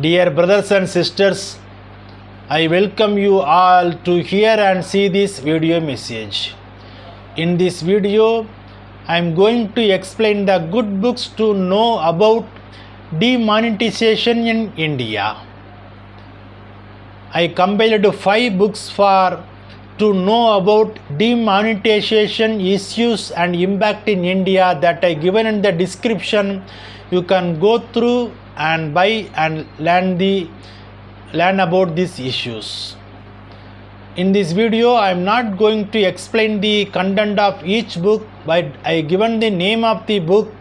Dear brothers and sisters, I welcome you all to hear and see this video message. In this video, I am going to explain the good books to know about demonetization in India. I compiled five books for to know about demonetization issues and impact in India that I given in the description. You can go through and buy and learn the learn about these issues. In this video, I am not going to explain the content of each book, but I given the name of the book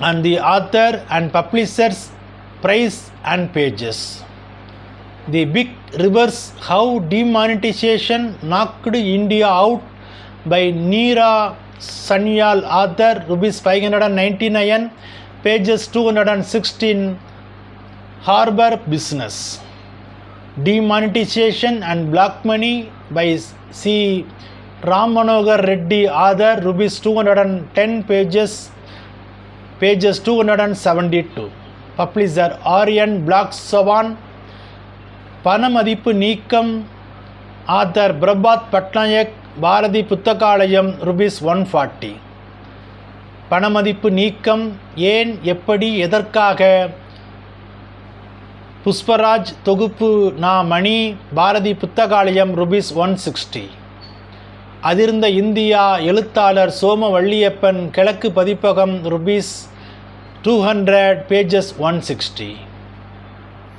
and the author and publisher's price and pages. The big reverse how demonetization knocked India out by Neera Sanyal author rupees 599 pages 216 harbor business. Demonetization and black money by C. Ram Manohar Reddy author rupees 210 pages pages 272 publisher Aryan Black Swan பணமதிப்பு நீக்கம். Author Prabhat Patnaik Bharathi Puthagalayam rupees one forty. பணமதிப்பு நீக்கம் ஏன் எப்படி எதற்காக? புஷ்பராஜ் தொகுப்பு நா Mani Bharathi Puthagalayam rupees one sixty. அதிர்ந்த India எழுத்தாளர் Soma Valliappan Kizhakku Pathippagam rupees two hundred pages one sixty.